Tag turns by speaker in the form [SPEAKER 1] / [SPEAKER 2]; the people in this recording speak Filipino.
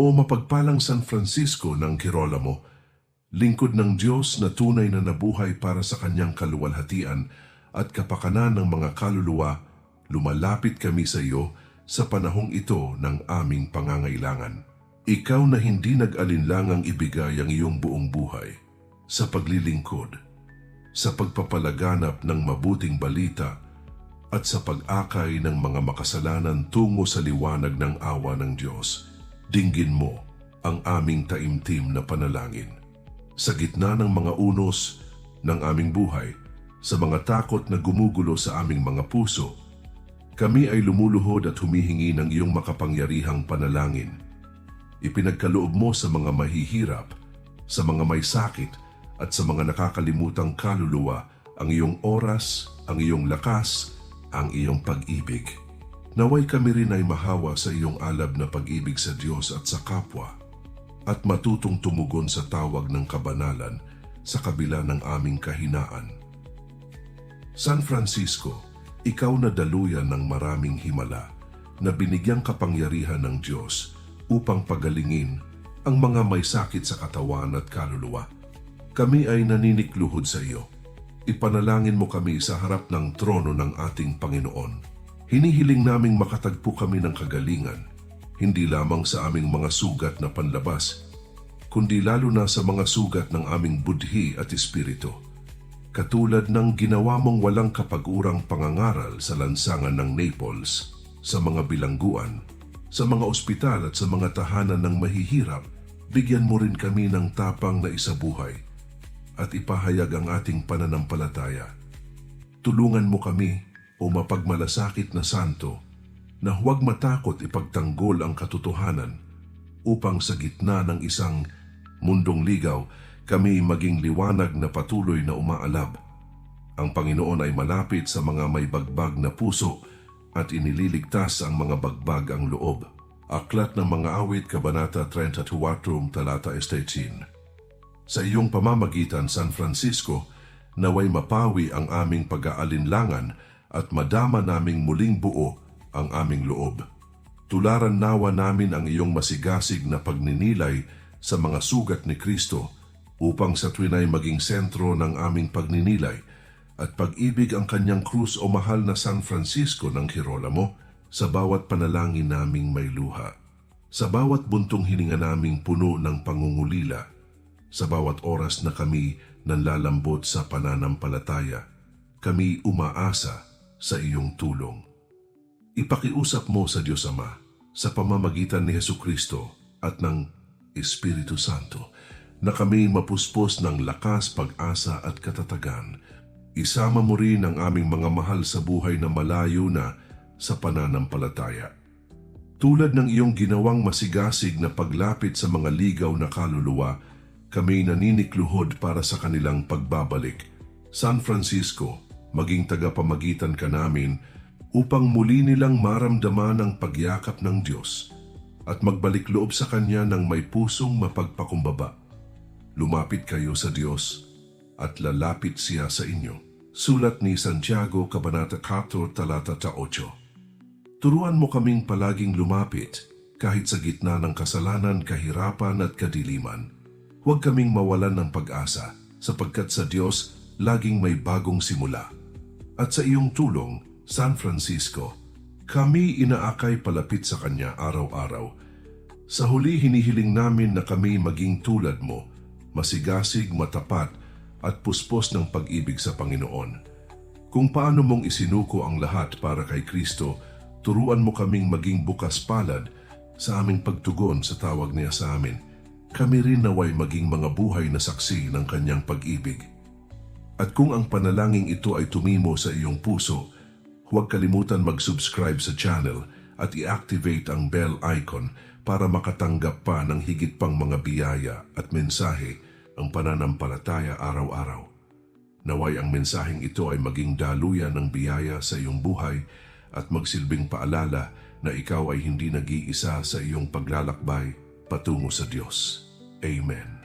[SPEAKER 1] O mapagpalang San Francisco ng Girolamo, lingkod ng Diyos na tunay na nabuhay para sa kanyang kaluwalhatian at kapakanan ng mga kaluluwa, lumalapit kami sa iyo sa panahong ito ng aming pangangailangan. Ikaw na hindi nag-alinlangang ibigay ang iyong buong buhay sa paglilingkod, sa pagpapalaganap ng mabuting balita at sa pag-akay ng mga makasalanan tungo sa liwanag ng awa ng Diyos. Dinggin mo ang aming taimtim na panalangin. Sa gitna ng mga unos ng aming buhay, sa mga takot na gumugulo sa aming mga puso, kami ay lumuluhod at humihingi ng iyong makapangyarihang panalangin. Ipinagkaloob mo sa mga mahihirap, sa mga may sakit, at sa mga nakakalimutang kaluluwa ang iyong oras, ang iyong lakas, ang iyong pag-ibig. Naway kami rin ay mahawa sa iyong alab na pag-ibig sa Diyos at sa kapwa at matutong tumugon sa tawag ng kabanalan sa kabila ng aming kahinaan. San Francisco, ikaw na daluyan ng maraming himala na binigyang kapangyarihan ng Diyos upang pagalingin ang mga may sakit sa katawan at kaluluwa. Kami ay naninikluhod sa iyo. Ipanalangin mo kami sa harap ng trono ng ating Panginoon. Hinihiling naming makatagpo kami ng kagalingan, hindi lamang sa aming mga sugat na panlabas, kundi lalo na sa mga sugat ng aming budhi at espiritu. Katulad ng ginawa mong walang kapag-urang pangangaral sa lansangan ng Naples, sa mga bilangguan, sa mga ospital at sa mga tahanan ng mahihirap, bigyan mo rin kami ng tapang na isabuhay at ipahayag ang ating pananampalataya. Tulungan mo kami o mapagmalasakit na santo na huwag matakot ipagtanggol ang katotohanan upang sa gitna ng isang mundong ligaw kami maging liwanag na patuloy na umaalab. Ang Panginoon ay malapit sa mga may bagbag na puso at inililigtas ang mga bagbag ang loob. Aklat ng mga awit, Kabanata 34, talata 18. Sa iyong pamamagitan, San Francisco, naway mapawi ang aming pag-aalinlangan at madama naming muling buo ang aming loob. Tularan nawa namin ang iyong masigasig na pagninilay sa mga sugat ni Kristo upang sa tuwinay maging sentro ng aming pagninilay at pag-ibig ang kanyang krus o mahal na San Francisco ng Girolamo sa bawat panalangin naming may luha. Sa bawat buntong hininga naming puno ng pangungulila, sa bawat oras na kami nanlalambot sa pananampalataya, kami umaasa sa iyong tulong. Ipakiusap mo sa Diyos Ama sa pamamagitan ni Heso Kristo at ng Espiritu Santo na kami mapuspos ng lakas, pag-asa at katatagan. Isama mo rin ang aming mga mahal sa buhay na malayo na sa pananampalataya. Tulad ng iyong ginawang masigasig na paglapit sa mga ligaw na kaluluwa, kami naninikluhod para sa kanilang pagbabalik. San Francisco, maging tagapamagitan ka namin upang muli nilang maramdaman ang pagyakap ng Diyos at magbalik loob sa Kanya ng may pusong mapagpakumbaba. Lumapit kayo sa Diyos at lalapit siya sa inyo. Sulat ni Santiago, Kabanata 4, Talata 8. Turuan mo kaming palaging lumapit kahit sa gitna ng kasalanan, kahirapan at kadiliman. Huwag kaming mawalan ng pag-asa sapagkat sa Diyos laging may bagong simula. At sa iyong tulong, San Francisco, kami inaakay palapit sa Kanya araw-araw. Sa huli hinihiling namin na kami maging tulad mo, masigasig, matapat at puspos ng pag-ibig sa Panginoon. Kung paano mong isinuko ang lahat para kay Kristo, turuan mo kaming maging bukas palad sa aming pagtugon sa tawag niya sa amin. Kami rin naway maging mga buhay na saksi ng kanyang pag-ibig. At kung ang panalangin ito ay tumimo sa iyong puso, huwag kalimutan mag-subscribe sa channel at i-activate ang bell icon para makatanggap pa ng higit pang mga biyaya at mensahe ang pananampalataya araw-araw. Naway ang mensaheng ito ay maging daluyan ng biyaya sa iyong buhay at magsilbing paalala na ikaw ay hindi nag-iisa sa iyong paglalakbay patungo sa Diyos. Amen.